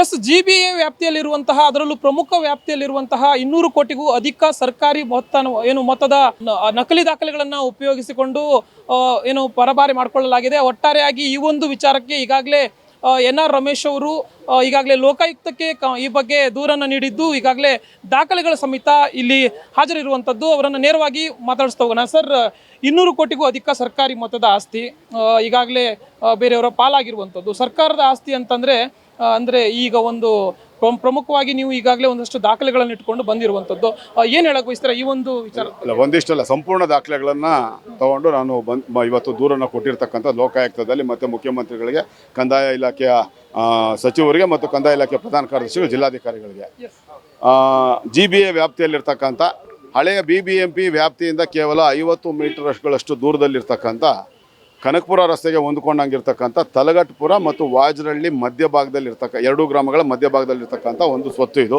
S G B A ವ್ಯಾಪ್ತಿಯಲ್ಲಿರುವಂತಹ, ಅದರಲ್ಲೂ ಪ್ರಮುಖ ವ್ಯಾಪ್ತಿಯಲ್ಲಿರುವಂತಹ ಇನ್ನೂರು ಕೋಟಿಗೂ ಅಧಿಕ ಸರ್ಕಾರಿ ಮೊತ್ತ ಏನು ಮೊತ್ತದ ನಕಲಿ ದಾಖಲೆಗಳನ್ನು ಉಪಯೋಗಿಸಿಕೊಂಡು ಏನು ಪರಭಾರಿ ಮಾಡಿಕೊಳ್ಳಲಾಗಿದೆ. ಒಟ್ಟಾರೆಯಾಗಿ ಈ ಒಂದು ವಿಚಾರಕ್ಕೆ ಈಗಾಗಲೇ ಎನ್ ಆರ್ ರಮೇಶ್ ಅವರು ಈಗಾಗಲೇ ಲೋಕಾಯುಕ್ತಕ್ಕೆ ಈ ಬಗ್ಗೆ ದೂರನ್ನು ನೀಡಿದ್ದು, ಈಗಾಗಲೇ ದಾಖಲೆಗಳ ಸಮೇತ ಇಲ್ಲಿ ಹಾಜರಿರುವಂಥದ್ದು. ಅವರನ್ನು ನೇರವಾಗಿ ಮಾತಾಡಿಸ್ತಾ ಹೋಗೋಣ. ಸರ್, ಇನ್ನೂರು ಕೋಟಿಗೂ ಅಧಿಕ ಸರ್ಕಾರಿ ಮೊತ್ತದ ಆಸ್ತಿ ಈಗಾಗಲೇ ಬೇರೆಯವರ ಪಾಲಾಗಿರುವಂಥದ್ದು. ಸರ್ಕಾರದ ಆಸ್ತಿ ಅಂತಂದ್ರೆ ಅಂದ್ರೆ ಈಗ ಒಂದು ಪ್ರಮುಖವಾಗಿ ನೀವು ಈಗಾಗಲೇ ಒಂದಷ್ಟು ದಾಖಲೆಗಳನ್ನು ಇಟ್ಕೊಂಡು ಬಂದಿರುವಂಥದ್ದು. ಏನು ಏನ್ ಹೇಳಕ್ ಬಯಸ್ತೀರಾ ಈ ಒಂದು ವಿಚಾರ? ಇಲ್ಲ ಒಂದಿಷ್ಟಲ್ಲ ಸಂಪೂರ್ಣ ದಾಖಲೆಗಳನ್ನು ತಗೊಂಡು ನಾನು ಬಂದು ಇವತ್ತು ದೂರನ್ನು ಕೊಟ್ಟಿರ್ತಕ್ಕಂಥ ಲೋಕಾಯುಕ್ತದಲ್ಲಿ ಮತ್ತು ಮುಖ್ಯಮಂತ್ರಿಗಳಿಗೆ ಕಂದಾಯ ಇಲಾಖೆಯ ಸಚಿವರಿಗೆ ಮತ್ತು ಕಂದಾಯ ಇಲಾಖೆ ಪ್ರಧಾನ ಕಾರ್ಯದರ್ಶಿಗಳು ಜಿಲ್ಲಾಧಿಕಾರಿಗಳಿಗೆ. ಜಿ ಬಿ ಎ ವ್ಯಾಪ್ತಿಯಲ್ಲಿರ್ತಕ್ಕಂಥ ಹಳೆಯ ಬಿ ಬಿ ಎಂ ಪಿ ವ್ಯಾಪ್ತಿಯಿಂದ ಕೇವಲ ಐವತ್ತು ಮೀಟರ್ಗಳಷ್ಟು ದೂರದಲ್ಲಿರ್ತಕ್ಕಂಥ ಕನಕಪುರ ರಸ್ತೆಗೆ ಹೊಂದ್ಕೊಂಡಂಗಿರ್ತಕ್ಕಂಥ ತಲಗಟ್ಪುರ ಮತ್ತು ವಾಜರಳ್ಳಿ ಮಧ್ಯಭಾಗದಲ್ಲಿರ್ತಕ್ಕ ಎರಡು ಗ್ರಾಮಗಳ ಮಧ್ಯಭಾಗದಲ್ಲಿರ್ತಕ್ಕಂಥ ಒಂದು ಸ್ವತ್ತು ಇದು.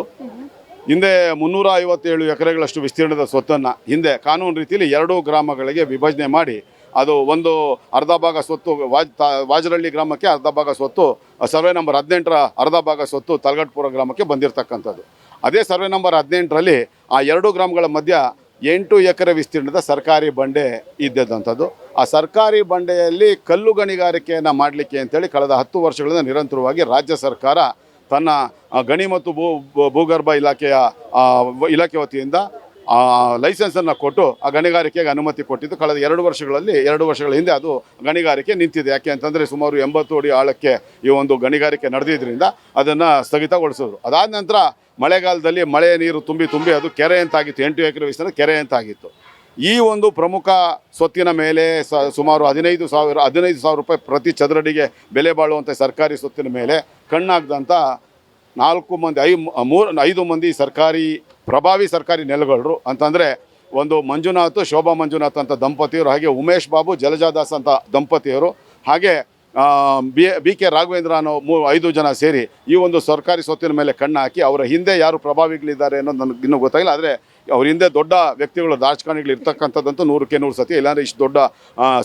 ಹಿಂದೆ ಮುನ್ನೂರ ಐವತ್ತೇಳು ಎಕರೆಗಳಷ್ಟು ವಿಸ್ತೀರ್ಣದ ಸ್ವತ್ತನ್ನು ಹಿಂದೆ ಕಾನೂನು ರೀತಿಯಲ್ಲಿ ಎರಡೂ ಗ್ರಾಮಗಳಿಗೆ ವಿಭಜನೆ ಮಾಡಿ ಅದು ಒಂದು ಅರ್ಧ ಭಾಗ ಸ್ವತ್ತು ವಾಜ್ ವಾಜರಳ್ಳಿ ಗ್ರಾಮಕ್ಕೆ ಅರ್ಧ ಭಾಗ ಸ್ವತ್ತು ಸರ್ವೆ ನಂಬರ್ ಹದಿನೆಂಟರ ಅರ್ಧ ಭಾಗ ಸ್ವತ್ತು ತಲಗಟ್ಪುರ ಗ್ರಾಮಕ್ಕೆ ಬಂದಿರತಕ್ಕಂಥದ್ದು. ಅದೇ ಸರ್ವೆ ನಂಬರ್ ಹದಿನೆಂಟರಲ್ಲಿ ಆ ಎರಡು ಗ್ರಾಮಗಳ ಮಧ್ಯ ಎಂಟು ಎಕರೆ ವಿಸ್ತೀರ್ಣದ ಸರ್ಕಾರಿ ಬಂಡೆ ಇದ್ದದಂಥದ್ದು ಆ ಸರ್ಕಾರಿ ಬಂಡೆಯಲ್ಲಿ ಕಲ್ಲು ಗಣಿಗಾರಿಕೆಯನ್ನು ಮಾಡಲಿಕ್ಕೆ ಅಂತೇಳಿ ಕಳೆದ ಹತ್ತು ವರ್ಷಗಳಿಂದ ನಿರಂತರವಾಗಿ ರಾಜ್ಯ ಸರ್ಕಾರ ತನ್ನ ಗಣಿ ಮತ್ತು ಭೂ ಭೂಗರ್ಭ ಇಲಾಖೆಯ ಇಲಾಖೆ ವತಿಯಿಂದ ಆ ಲೈಸೆನ್ಸನ್ನು ಕೊಟ್ಟು ಆ ಗಣಿಗಾರಿಕೆಗೆ ಅನುಮತಿ ಕೊಟ್ಟಿದ್ದು ಕಳೆದ ಎರಡು ವರ್ಷಗಳಲ್ಲಿ, ಎರಡು ವರ್ಷಗಳ ಹಿಂದೆ ಅದು ಗಣಿಗಾರಿಕೆ ನಿಂತಿದೆ. ಯಾಕೆ ಅಂತಂದರೆ ಸುಮಾರು ಎಂಬತ್ತು ಅಡಿ ಆಳಕ್ಕೆ ಈ ಒಂದು ಗಣಿಗಾರಿಕೆ ನಡೆದಿದ್ದರಿಂದ ಅದನ್ನು ಸ್ಥಗಿತಗೊಳಿಸಿದ್ರು. ಅದಾದ ನಂತರ ಮಳೆಗಾಲದಲ್ಲಿ ಮಳೆ ನೀರು ತುಂಬಿ ತುಂಬಿ ಅದು ಕೆರೆ ಅಂತಾಗಿತ್ತು. ಎಂಟು ಎಕರೆ ವಿಸ್ತಾರ ಕೆರೆ ಅಂತಾಗಿತ್ತು. ಈ ಒಂದು ಪ್ರಮುಖ ಸ್ವತ್ತಿನ ಮೇಲೆ ಸ ಸುಮಾರು ಹದಿನೈದು ಸಾವಿರ ಹದಿನೈದು ಸಾವಿರ ರೂಪಾಯಿ ಪ್ರತಿ ಚದರಡಿಗೆ ಬೆಲೆ ಬಾಳುವಂಥ ಸರ್ಕಾರಿ ಸ್ವತ್ತಿನ ಮೇಲೆ ಕಣ್ಣಾಗ್ದಂಥ ನಾಲ್ಕು ಮಂದಿ, ಐ ಮೂರು, ಐದು ಮಂದಿ ಸರ್ಕಾರಿ ಪ್ರಭಾವಿ ಸರ್ಕಾರಿ ನೆಲೆಗಳರು ಅಂತಂದರೆ ಒಂದು ಮಂಜುನಾಥ್, ಶೋಭಾ ಮಂಜುನಾಥ್ ಅಂತ ದಂಪತಿಯವರು ಹಾಗೆ ಉಮೇಶ್ ಬಾಬು ಜಲಜಾದಾಸ್ ಅಂತ ದಂಪತಿಯವರು ಹಾಗೆ ಬಿ ಬಿ ಕೆ ರಾಘವೇಂದ್ರ ಅನ್ನೋ ಮೂ, ಐದು ಜನ ಸೇರಿ ಈ ಒಂದು ಸರ್ಕಾರಿ ಸ್ವತ್ತಿನ ಮೇಲೆ ಕಣ್ಣು ಹಾಕಿ ಅವರ ಹಿಂದೆ ಯಾರು ಪ್ರಭಾವಿಗಳಿದ್ದಾರೆ ಅನ್ನೋದು ನನಗೆ ಇನ್ನೂ ಗೊತ್ತಾಗಿಲ್ಲ. ಆದರೆ ಅವ್ರ ಹಿಂದೆ ದೊಡ್ಡ ವ್ಯಕ್ತಿಗಳು ರಾಜಕಾರಣಿಗಳು ಇರ್ತಕ್ಕಂಥದ್ದಂತೂ ನೂರಕ್ಕೆ ನೂರು ಸತಿ, ಇಲ್ಲಾಂದರೆ ಇಷ್ಟು ದೊಡ್ಡ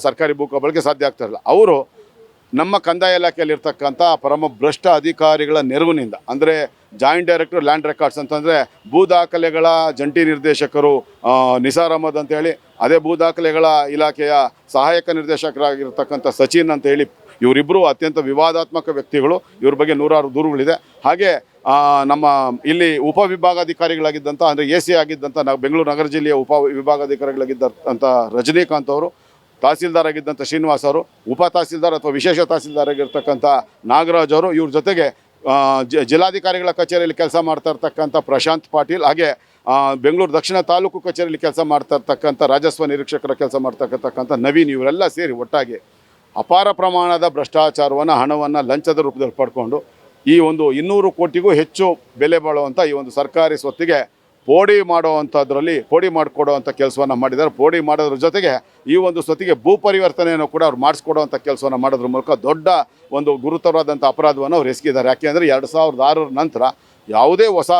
ಸರ್ಕಾರಿ ಭೂಕಬಳಕೆ ಸಾಧ್ಯ ಆಗ್ತಾ ಇರಲಿಲ್ಲ ಅವರು ನಮ್ಮ ಕಂದಾಯ ಇಲಾಖೆಯಲ್ಲಿರ್ತಕ್ಕಂಥ ಪರಮ ಭ್ರಷ್ಟ ಅಧಿಕಾರಿಗಳ ನೆರವಿನಿಂದ, ಅಂದರೆ ಜಾಯಿಂಟ್ ಡೈರೆಕ್ಟರ್ ಲ್ಯಾಂಡ್ ರೆಕಾರ್ಡ್ಸ್ ಅಂತಂದರೆ ಭೂ ದಾಖಲೆಗಳ ಜಂಟಿ ನಿರ್ದೇಶಕರು ನಿಸಾರ್ ಅಹಮದ್ ಅಂತೇಳಿ ಅದೇ ಭೂ ದಾಖಲೆಗಳ ಇಲಾಖೆಯ ಸಹಾಯಕ ನಿರ್ದೇಶಕರಾಗಿರ್ತಕ್ಕಂಥ ಸಚಿನ್ ಅಂತ ಹೇಳಿ ಇವರಿಬ್ಬರು ಅತ್ಯಂತ ವಿವಾದಾತ್ಮಕ ವ್ಯಕ್ತಿಗಳು, ಇವ್ರ ಬಗ್ಗೆ ನೂರಾರು ದೂರುಗಳಿದೆ. ಹಾಗೆ ನಮ್ಮ ಇಲ್ಲಿ ಉಪವಿಭಾಗಾಧಿಕಾರಿಗಳಾಗಿದ್ದಂಥ ಅಂದರೆ ಎ ಸಿ ಆಗಿದ್ದಂಥ ನಾವು ಬೆಂಗಳೂರು ನಗರ ಜಿಲ್ಲೆಯ ಉಪ ವಿಭಾಗಾಧಿಕಾರಿಗಳಾಗಿದ್ದಂಥ ರಜನೀಕಾಂತ್ ಅವರು ತಹಸೀಲ್ದಾರ್ ಆಗಿದ್ದಂಥ ಶ್ರೀನಿವಾಸ್ ಅವರು, ಉಪ ತಹಸೀಲ್ದಾರ್ ಅಥವಾ ವಿಶೇಷ ತಹಸೀಲ್ದಾರ್ ಆಗಿರ್ತಕ್ಕಂಥ ನಾಗರಾಜ್ ಅವರು, ಇವ್ರ ಜೊತೆಗೆ ಜಿಲ್ಲಾಧಿಕಾರಿಗಳ ಕಚೇರಿಯಲ್ಲಿ ಕೆಲಸ ಮಾಡ್ತಾ ಇರ್ತಕ್ಕಂಥ ಪ್ರಶಾಂತ್ ಪಾಟೀಲ್, ಹಾಗೆ ಬೆಂಗಳೂರು ದಕ್ಷಿಣ ತಾಲೂಕು ಕಚೇರಿಯಲ್ಲಿ ಕೆಲಸ ಮಾಡ್ತಾ ಇರ್ತಕ್ಕಂಥ ರಾಜಸ್ವ ನಿರೀಕ್ಷಕರ ಕೆಲಸ ಮಾಡ್ತಕ್ಕಂಥ ನವೀನ್, ಇವರೆಲ್ಲ ಸೇರಿ ಒಟ್ಟಾಗಿ ಅಪಾರ ಪ್ರಮಾಣದ ಭ್ರಷ್ಟಾಚಾರವನ್ನು, ಹಣವನ್ನು ಲಂಚದ ರೂಪದಲ್ಲಿ ಪಡ್ಕೊಂಡು ಈ ಒಂದು ಇನ್ನೂರು ಕೋಟಿಗೂ ಹೆಚ್ಚು ಬೆಲೆ ಬಾಳುವಂಥ ಈ ಒಂದು ಸರ್ಕಾರಿ ಸ್ವತ್ತಿಗೆ ಪೋಡಿ ಮಾಡುವಂಥದ್ರಲ್ಲಿ ಪೋಡಿ ಮಾಡಿಕೊಡುವಂಥ ಕೆಲಸವನ್ನು ಮಾಡಿದ್ದಾರೆ. ಪೋಡಿ ಮಾಡೋದ್ರ ಜೊತೆಗೆ ಈ ಒಂದು ಸತಿಗೆ ಭೂ ಪರಿವರ್ತನೆಯನ್ನು ಕೂಡ ಅವ್ರು ಮಾಡಿಸ್ಕೊಡುವಂಥ ಕೆಲಸವನ್ನು ಮಾಡೋದ್ರ ಮೂಲಕ ದೊಡ್ಡ ಒಂದು ಗುರುತರವಾದಂಥ ಅಪರಾಧವನ್ನು ಅವ್ರು ಎಸಗಿದ್ದಾರೆ. ಯಾಕೆಂದರೆ ಎರಡು ಸಾವಿರದ ಆರರ ನಂತರ ಯಾವುದೇ ಹೊಸ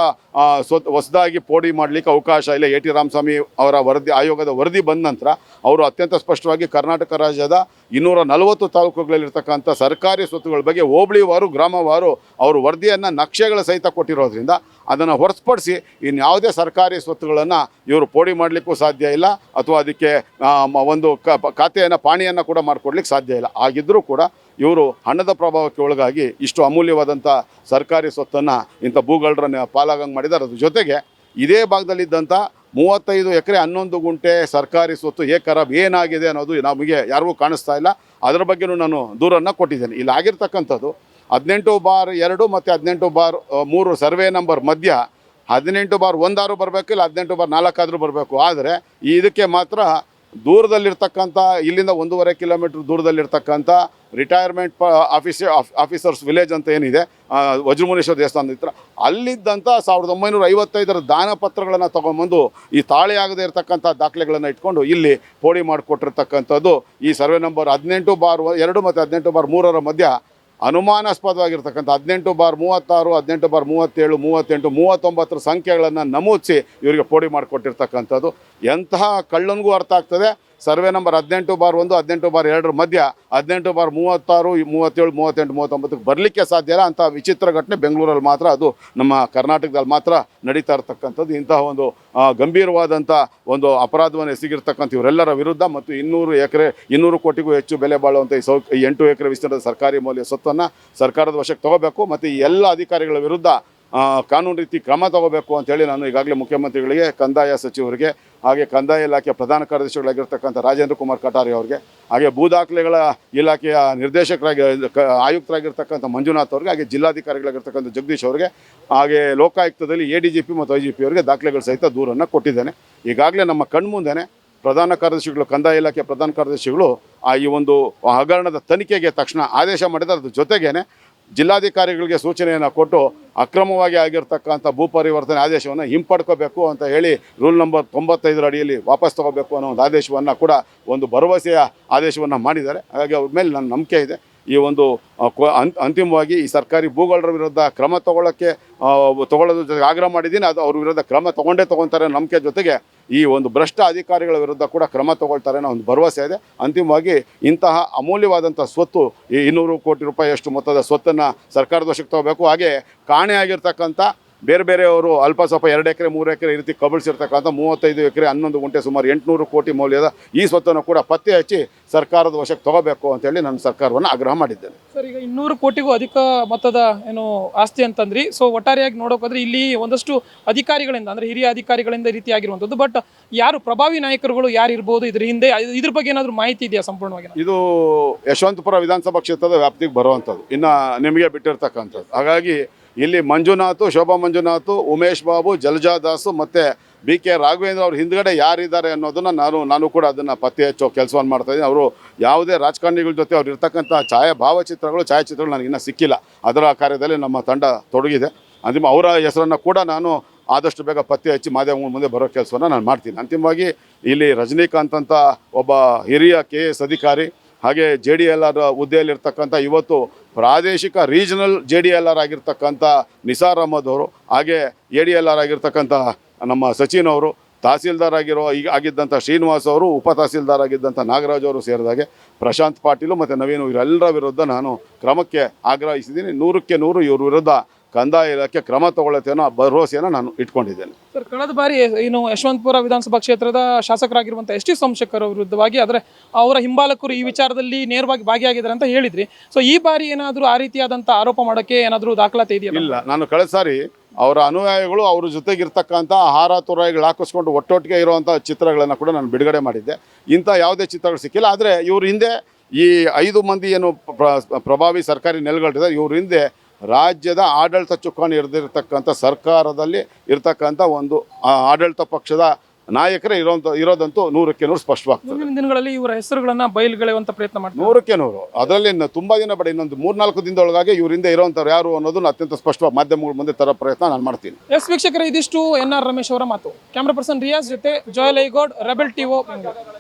ಹೊಸದಾಗಿ ಪೋಡಿ ಮಾಡಲಿಕ್ಕೆ ಅವಕಾಶ ಇಲ್ಲ. ಎ ಟಿ ರಾಮಸ್ವಾಮಿ ಅವರ ವರದಿ, ಆಯೋಗದ ವರದಿ ಬಂದ ನಂತರ ಅವರು ಅತ್ಯಂತ ಸ್ಪಷ್ಟವಾಗಿ ಕರ್ನಾಟಕ ರಾಜ್ಯದ ಇನ್ನೂರ ನಲವತ್ತು ತಾಲೂಕುಗಳಲ್ಲಿರ್ತಕ್ಕಂಥ ಸರ್ಕಾರಿ ಸ್ವತ್ತುಗಳ ಬಗ್ಗೆ ಹೋಬಳಿವಾರು, ಗ್ರಾಮವಾರು ಅವರು ವರದಿಯನ್ನು ನಕ್ಷೆಗಳ ಸಹಿತ ಕೊಟ್ಟಿರೋದ್ರಿಂದ ಅದನ್ನು ಹೊರತುಪಡಿಸಿ ಇನ್ಯಾವುದೇ ಸರ್ಕಾರಿ ಸ್ವತ್ತುಗಳನ್ನು ಇವರು ಪೋಡಿ ಮಾಡಲಿಕ್ಕೂ ಸಾಧ್ಯ ಇಲ್ಲ ಅಥವಾ ಅದಕ್ಕೆ ಒಂದು ಖಾತೆಯನ್ನು, ಪಾಣಿಯನ್ನು ಕೂಡ ಮಾಡಿಕೊಡ್ಲಿಕ್ಕೆ ಸಾಧ್ಯ ಇಲ್ಲ. ಆಗಿದ್ದರೂ ಕೂಡ ಇವರು ಹಣದ ಪ್ರಭಾವಕ್ಕೆ ಒಳಗಾಗಿ ಇಷ್ಟು ಅಮೂಲ್ಯವಾದಂಥ ಸರ್ಕಾರಿ ಸ್ವತ್ತನ್ನು ಇಂಥ ಭೂಗಳರನ್ನ ಪಾಲಾಗಂಗೆ ಮಾಡಿದ್ದಾರೆ. ಅದ್ರ ಜೊತೆಗೆ ಇದೇ ಭಾಗದಲ್ಲಿದ್ದಂಥ ಮೂವತ್ತೈದು ಎಕರೆ ಹನ್ನೊಂದು ಗುಂಟೆ ಸರ್ಕಾರಿ ಸ್ವತ್ತು ಏಕರಬ್ ಏನಾಗಿದೆ ಅನ್ನೋದು ನಮಗೆ ಯಾರಿಗೂ ಕಾಣಿಸ್ತಾ ಇಲ್ಲ. ಅದರ ಬಗ್ಗೆನೂ ನಾನು ದೂರನ್ನು ಕೊಟ್ಟಿದ್ದೇನೆ. ಇಲ್ಲಿ ಆಗಿರ್ತಕ್ಕಂಥದ್ದು ಹದಿನೆಂಟು ಬಾರ್ ಎರಡು ಮತ್ತು ಹದಿನೆಂಟು ಬಾರ್ ಮೂರು ಸರ್ವೆ ನಂಬರ್ ಮಧ್ಯ ಹದಿನೆಂಟು ಬಾರ್ ಒಂದಾರು ಬರಬೇಕು, ಇಲ್ಲ ಹದಿನೆಂಟು ಬಾರ್ ನಾಲ್ಕಾದರೂ ಬರಬೇಕು. ಆದರೆ ಇದಕ್ಕೆ ಮಾತ್ರ ದೂರದಲ್ಲಿರ್ತಕ್ಕಂಥ, ಇಲ್ಲಿಂದ ಒಂದೂವರೆ ಕಿಲೋಮೀಟ್ರ್ ದೂರದಲ್ಲಿರ್ತಕ್ಕಂಥ ರಿಟೈರ್ಮೆಂಟ್ ಪ ಆಫೀಸ್ ಆಫೀಸರ್ಸ್ ವಿಲೇಜ್ ಅಂತ ಏನಿದೆ ವಜ್ರಮುನೇಶ್ವರ ದೇವಸ್ಥಾನದ ಹತ್ರ. ಅಲ್ಲಿದ್ದಂಥ ಸಾವಿರದ ಒಂಬೈನೂರ ಐವತ್ತೈದರ ದಾನ ಪತ್ರಗಳನ್ನು ತೊಗೊಂಬಂದು ಈ ತಾಳೆಯಾಗದೇ ಇರತಕ್ಕಂಥ ದಾಖಲೆಗಳನ್ನು ಇಟ್ಕೊಂಡು ಇಲ್ಲಿ ಪೋಡಿ ಮಾಡಿಕೊಟ್ಟಿರ್ತಕ್ಕಂಥದ್ದು. ಈ ಸರ್ವೆ ನಂಬರ್ ಹದಿನೆಂಟು ಬಾರ್, ಎರಡು ಮತ್ತು ಹದಿನೆಂಟು ಬಾರ್ ಮೂರರ ಮಧ್ಯ ಅನುಮಾನಾಸ್ಪದವಾಗಿರ್ತಕ್ಕಂಥ ಹದಿನೆಂಟು ಬಾರ್ ಮೂವತ್ತಾರು, ಹದಿನೆಂಟು ಬಾರ್ ಮೂವತ್ತೇಳು, ಮೂವತ್ತೆಂಟು, ಮೂವತ್ತೊಂಬತ್ತರ ಸಂಖ್ಯೆಗಳನ್ನು ನಮೂದಿಸಿ ಇವರಿಗೆ ಪೋಡಿ ಮಾಡಿಕೊಟ್ಟಿರ್ತಕ್ಕಂಥದ್ದು. ಎಂತಹ ಕಳ್ಳನಿಗೂ ಅರ್ಥ ಆಗ್ತದೆ. ಸರ್ವೆ ನಂಬರ್ ಹದಿನೆಂಟು ಬಾರ್ ಒಂದು, ಹದಿನೆಂಟು ಬಾರ್ ಎರಡರ ಮಧ್ಯ, ಹದಿನೆಂಟು ಬಾರ್ ಮೂವತ್ತಾರು, ಮೂವತ್ತೇಳು, ಮೂವತ್ತೆಂಟು, ಮೂವತ್ತೊಂಬತ್ತಕ್ಕೆ ಬರಲಿಕ್ಕೆ ಸಾಧ್ಯ ಇಲ್ಲ. ಅಂಥ ವಿಚಿತ್ರ ಘಟನೆ ಬೆಂಗಳೂರಲ್ಲಿ ಮಾತ್ರ, ಅದು ನಮ್ಮ ಕರ್ನಾಟಕದಲ್ಲಿ ಮಾತ್ರ ನಡೀತಾ ಇರತಕ್ಕಂಥದ್ದು. ಇಂತಹ ಒಂದು ಗಂಭೀರವಾದಂಥ ಒಂದು ಅಪರಾಧವನ್ನು ಎಸಗಿರ್ತಕ್ಕಂಥ ಇವರೆಲ್ಲರ ವಿರುದ್ಧ ಮತ್ತು ಇನ್ನೂರು ಎಕರೆ, ಇನ್ನೂರು ಕೋಟಿಗೂ ಹೆಚ್ಚು ಬೆಲೆ ಬಾಳುವಂಥ ಈ ಸೌ ಎಂಟು ಎಕರೆ ವಿಸ್ತೀರ್ಣದ ಸರ್ಕಾರಿ ಮೌಲ್ಯ ಸ್ವತ್ತನ್ನು ಸರ್ಕಾರದ ವಶಕ್ಕೆ ತಗೋಬೇಕು ಮತ್ತು ಈ ಎಲ್ಲ ಅಧಿಕಾರಿಗಳ ವಿರುದ್ಧ ಕಾನೂನು ರೀತಿ ಕ್ರಮ ತಗೋಬೇಕು ಅಂತೇಳಿ ನಾನು ಈಗಾಗಲೇ ಮುಖ್ಯಮಂತ್ರಿಗಳಿಗೆ, ಕಂದಾಯ ಸಚಿವರಿಗೆ ಹಾಗೆ ಕಂದಾಯ ಇಲಾಖೆಯ ಪ್ರಧಾನ ಕಾರ್ಯದರ್ಶಿಗಳಾಗಿರ್ತಕ್ಕಂಥ ರಾಜೇಂದ್ರ ಕುಮಾರ್ ಕಟಾರಿ ಅವರಿಗೆ, ಹಾಗೆ ಭೂ ದಾಖಲೆಗಳ ಇಲಾಖೆಯ ನಿರ್ದೇಶಕರಾಗಿ ಆಯುಕ್ತರಾಗಿರ್ತಕ್ಕಂಥ ಮಂಜುನಾಥ್ ಅವ್ರಿಗೆ, ಹಾಗೆ ಜಿಲ್ಲಾಧಿಕಾರಿಗಳಾಗಿರ್ತಕ್ಕಂಥ ಜಗದೀಶ್ ಅವರಿಗೆ, ಹಾಗೆ ಲೋಕಾಯುಕ್ತದಲ್ಲಿ ಎ ಡಿ ಜಿ ಪಿ ಮತ್ತು ಐ ಜಿ ಪಿ ಅವರಿಗೆ ದಾಖಲೆಗಳು ಸಹಿತ ದೂರನ್ನು ಕೊಟ್ಟಿದ್ದೇನೆ. ಈಗಾಗಲೇ ನಮ್ಮ ಕಣ್ಮುಂದೆನೆ ಪ್ರಧಾನ ಕಾರ್ಯದರ್ಶಿಗಳು, ಕಂದಾಯ ಇಲಾಖೆಯ ಪ್ರಧಾನ ಕಾರ್ಯದರ್ಶಿಗಳು ಆ ಈ ಒಂದು ಹಗರಣದ ತನಿಖೆಗೆ ತಕ್ಷಣ ಆದೇಶ ಮಾಡಿದ್ದಾರೆ. ಅದ್ರ ಜೊತೆಗೇನೆ ಜಿಲ್ಲಾಧಿಕಾರಿಗಳಿಗೆ ಸೂಚನೆಯನ್ನು ಕೊಟ್ಟು ಅಕ್ರಮವಾಗಿ ಆಗಿರ್ತಕ್ಕಂಥ ಭೂ ಪರಿವರ್ತನೆ ಆದೇಶವನ್ನು ಹಿಂಪಡ್ಕೋಬೇಕು ಅಂತ ಹೇಳಿ ರೂಲ್ ನಂಬರ್ ತೊಂಬತ್ತೈದರ ಅಡಿಯಲ್ಲಿ ವಾಪಸ್ ತಗೋಬೇಕು ಅನ್ನೋ ಒಂದು ಆದೇಶವನ್ನು ಕೂಡ ಒಂದು ಭರವಸೆಯ ಆದೇಶವನ್ನು ಮಾಡಿದ್ದಾರೆ. ಹಾಗಾಗಿ ಅವ್ರ ಮೇಲೆ ನನ್ನ ನಂಬಿಕೆ ಇದೆ. ಈ ಒಂದು ಅಂತಿಮವಾಗಿ ಈ ಸರ್ಕಾರಿ ಭೂಗಳರ ವಿರುದ್ಧ ಕ್ರಮ ತಗೊಳ್ಳೋಕ್ಕೆ ತಗೊಳ್ಳೋದ್ರ ಜೊತೆಗೆ ಆಗ್ರಹ ಮಾಡಿದ್ದೀನಿ. ಅದು ಅವ್ರ ವಿರುದ್ಧ ಕ್ರಮ ತಗೊಂಡೇ ತಗೊತಾರೆ ನಂಬಿಕೆ ಜೊತೆಗೆ ಈ ಒಂದು ಭ್ರಷ್ಟ ಅಧಿಕಾರಿಗಳ ವಿರುದ್ಧ ಕೂಡ ಕ್ರಮ ತಗೊಳ್ತಾರೆ ಅನ್ನೋ ಒಂದು ಭರವಸೆ ಇದೆ. ಅಂತಿಮವಾಗಿ ಇಂತಹ ಅಮೂಲ್ಯವಾದಂಥ ಸ್ವತ್ತು ಈ ಇನ್ನೂರು ಕೋಟಿ ರೂಪಾಯಿಯಷ್ಟು ಮೊತ್ತದ ಸ್ವತ್ತನ್ನು ಸರ್ಕಾರದ ವಶಕ್ಕೆ ತಗೋಬೇಕು. ಹಾಗೆ ಕಾಣೆಯಾಗಿರ್ತಕ್ಕಂಥ ಬೇರೆ ಬೇರೆಯವರು ಅಲ್ಪ ಸ್ವಲ್ಪ ಎರಡು ಎಕರೆ ಮೂರು ಎಕರೆ ಈ ರೀತಿ ಕಬಳಿಸಿರ್ತಕ್ಕಂಥ ಮೂವತ್ತೈದು ಎಕರೆ ಹನ್ನೊಂದು ಗುಂಟೆ ಸುಮಾರು ಎಂಟುನೂರು ಕೋಟಿ ಮೌಲ್ಯದ ಈ ಸ್ವತ್ತನ್ನು ಕೂಡ ಪತ್ತೆ ಹಚ್ಚಿ ಸರ್ಕಾರದ ವಶಕ್ಕೆ ತಗೋಬೇಕು ಅಂತೇಳಿ ನಾನು ಸರ್ಕಾರವನ್ನು ಆಗ್ರಹ ಮಾಡಿದ್ದೇನೆ. ಸರ್ ಈಗ ಇನ್ನೂರು ಕೋಟಿಗೂ ಅಧಿಕ ಮೊತ್ತದ ಏನು ಆಸ್ತಿ ಅಂತಂದ್ರಿ ಸೊ ಒಟ್ಟಾರೆಯಾಗಿ ನೋಡೋಕೋದ್ರೆ ಇಲ್ಲಿ ಒಂದಷ್ಟು ಅಧಿಕಾರಿಗಳಿಂದ ಅಂದರೆ ಹಿರಿಯ ಅಧಿಕಾರಿಗಳಿಂದ ರೀತಿ ಆಗಿರುವಂಥದ್ದು ಬಟ್ ಯಾರು ಪ್ರಭಾವಿ ನಾಯಕರುಗಳು ಯಾರು ಇರ್ಬೋದು ಇದ್ರ ಹಿಂದೆ ಇದ್ರ ಬಗ್ಗೆ ಏನಾದರೂ ಮಾಹಿತಿ ಇದೆಯಾ ಸಂಪೂರ್ಣವಾಗಿ? ಇದು ಯಶವಂತಪುರ ವಿಧಾನಸಭಾ ಕ್ಷೇತ್ರದ ವ್ಯಾಪ್ತಿಗೆ ಬರುವಂಥದ್ದು ಇನ್ನು ನಿಮಗೆ ಬಿಟ್ಟಿರ್ತಕ್ಕಂಥದ್ದು. ಹಾಗಾಗಿ ಇಲ್ಲಿ ಮಂಜುನಾಥ್, ಶೋಭಾ ಮಂಜುನಾಥ್, ಉಮೇಶ್ ಬಾಬು, ಜಲಜಾ ದಾಸು ಮತ್ತು ಬಿ ಕೆ ರಾಘವೇಂದ್ರ ಅವ್ರ ಹಿಂದ್ಗಡೆ ಯಾರಿದ್ದಾರೆ ಅನ್ನೋದನ್ನು ನಾನು ನಾನು ಕೂಡ ಅದನ್ನು ಪತ್ತೆ ಹಚ್ಚೋ ಕೆಲಸವನ್ನು ಮಾಡ್ತಾ ಇದ್ದೀನಿ. ಅವರು ಯಾವುದೇ ರಾಜಕಾರಣಿಗಳ ಜೊತೆ ಅವ್ರು ಇರ್ತಕ್ಕಂಥ ಛಾಯಾ ಭಾವಚಿತ್ರಗಳು ಛಾಯಾಚಿತ್ರಗಳು ನನಗೆ ಇನ್ನೂ ಸಿಕ್ಕಿಲ್ಲ. ಅದರ ಕಾರ್ಯದಲ್ಲಿ ನಮ್ಮ ತಂಡ ತೊಡಗಿದೆ. ಅಂತಿಮ ಅವರ ಹೆಸರನ್ನು ಕೂಡ ನಾನು ಆದಷ್ಟು ಬೇಗ ಪತ್ತೆ ಹಚ್ಚಿ ಮಾಧ್ಯಮಗಳ ಮುಂದೆ ಬರೋ ಕೆಲಸವನ್ನು ನಾನು ಮಾಡ್ತೀನಿ. ಅಂತಿಮವಾಗಿ ಇಲ್ಲಿ ರಜನಿಕಾಂತ್ ಅಂತ ಒಬ್ಬ ಹಿರಿಯ ಕೆ ಅಧಿಕಾರಿ, ಹಾಗೆ ಜೆ ಡಿ ಎಲ್ ಆರ್ ಹುದ್ದೆಯಲ್ಲಿರ್ತಕ್ಕಂಥ ಇವತ್ತು ಪ್ರಾದೇಶಿಕ regional J D L R ಆಗಿರ್ತಕ್ಕಂಥ ನಿಸಾರ್ ಅಹಮದ್ ಅವರು, ಹಾಗೆ ಎ ಡಿ ಎಲ್ ಆರ್ ಆಗಿರ್ತಕ್ಕಂಥ ನಮ್ಮ ಸಚಿನ್ ಅವರು, ತಹಸೀಲ್ದಾರ್ ಆಗಿರೋ ಈಗ ಆಗಿದ್ದಂಥ ಶ್ರೀನಿವಾಸ್ ಅವರು, ಉಪ ತಹಸೀಲ್ದಾರ್ ಆಗಿದ್ದಂಥ ನಾಗರಾಜ್ ಅವರು ಸೇರಿದಾಗೆ ಪ್ರಶಾಂತ್ ಪಾಟೀಲು ಮತ್ತು ನವೀನ್, ಇವರೆಲ್ಲರ ವಿರುದ್ಧ ನಾನು ಕ್ರಮಕ್ಕೆ ಆಗ್ರಹಿಸಿದ್ದೀನಿ. ನೂರಕ್ಕೆ ನೂರು ಇವ್ರ ವಿರುದ್ಧ ಕಂದಾಯ ಇಲಾಖೆ ಕ್ರಮ ತಗೊಳ್ಳುತ್ತೆ ಅನ್ನೋ ಭರವಸೆಯನ್ನು ನಾನು ಇಟ್ಕೊಂಡಿದ್ದೇನೆ. ಸರ್ ಕಳೆದ ಬಾರಿ ಏನು ಯಶವಂತಪುರ ವಿಧಾನಸಭಾ ಕ್ಷೇತ್ರದ ಶಾಸಕರಾಗಿರುವಂಥ ಎಸ್ ಟಿ ಸೋಮಶೇಖರ್ ಅವರ ವಿರುದ್ಧವಾಗಿ ಆದರೆ ಅವರ ಹಿಂಬಾಲಕರು ಈ ವಿಚಾರದಲ್ಲಿ ನೇರವಾಗಿ ಭಾಗಿಯಾಗಿದ್ದಾರೆ ಅಂತ ಹೇಳಿದ್ರಿ. ಸೊ ಈ ಬಾರಿ ಏನಾದರೂ ಆ ರೀತಿಯಾದಂಥ ಆರೋಪ ಮಾಡೋಕ್ಕೆ ಏನಾದರೂ ದಾಖಲಾತಿ ಇದೆಯಾ ಇಲ್ಲ ನಾನು ಕಳೆದ ಸಾರಿ ಅವರ ಅನುಯಾಯಿಗಳು ಅವ್ರ ಜೊತೆಗಿರ್ತಕ್ಕಂಥ ಆಹಾರ ತುರಾಯಿಗಳು ಹಾಕಿಸ್ಕೊಂಡು ಒಟ್ಟೊಟ್ಟಿಗೆ ಇರುವಂಥ ಚಿತ್ರಗಳನ್ನು ಕೂಡ ನಾನು ಬಿಡುಗಡೆ ಮಾಡಿದ್ದೆ. ಇಂಥ ಯಾವುದೇ ಚಿತ್ರಗಳು ಸಿಕ್ಕಿಲ್ಲ. ಆದರೆ ಇವ್ರ ಹಿಂದೆ ಈ ಐದು ಮಂದಿ ಏನು ಪ್ರ- ಪ್ರಭಾವಿ ಸರ್ಕಾರಿ ನೆಲೆಗಳಿದ್ದಾರೆ ಇವ್ರ ಹಿಂದೆ ರಾಜ್ಯದ ಆಡಳಿತ ಚುಕ್ಕಾಣಿ ಹಿಡಿದಿರ್ತಕ್ಕಂಥ ಸರ್ಕಾರದಲ್ಲಿ ಇರತಕ್ಕಂಥ ಒಂದು ಆಡಳಿತ ಪಕ್ಷದ ನಾಯಕರೇ ಇರೋಂಥ ಇರೋದಂತೂ ನೂರಕ್ಕೆ ನೂರು ಸ್ಪಷ್ಟವಾಗ್ತದೆ. ಮುಂದಿನ ದಿನಗಳಲ್ಲಿ ಇವರ ಹೆಸರುಗಳನ್ನ ಬಯಲುಗಳೆಯುವಂಥ ಪ್ರಯತ್ನ ಮಾಡ್ತಾರೆ. ನೂರಕ್ಕೆ ನೂರು. ಅದರಲ್ಲಿ ತುಂಬ ದಿನ ಬೇಡ ಇನ್ನೊಂದು ಮೂರ್ನಾಲ್ಕು ದಿನದೊಳಗಾಗಿ ಇವರಿಂದ ಇರೋಂಥವ್ರು ಯಾರು ಅನ್ನೋದನ್ನ ಅತ್ಯಂತ ಸ್ಪಷ್ಟವಾಗಿ ಮಾಧ್ಯಮಗಳ ಮುಂದೆ ತರೋ ಪ್ರಯತ್ನ ನಾನು ಮಾಡ್ತೀನಿ. ಎಸ್ ವೀಕ್ಷಕರ ಇದಿಷ್ಟು ಎನ್ ಆರ್ ರಮೇಶ್ ಅವರ ಮಾತು. ಕ್ಯಾಮ್ರಾ ಪರ್ಸನ್ ರಿಯಾಜ್ ಜೊತೆ ಜೋಯಲ್ ಐಗೌಡ್ ರೆಬೆಲ್ ಟಿಒ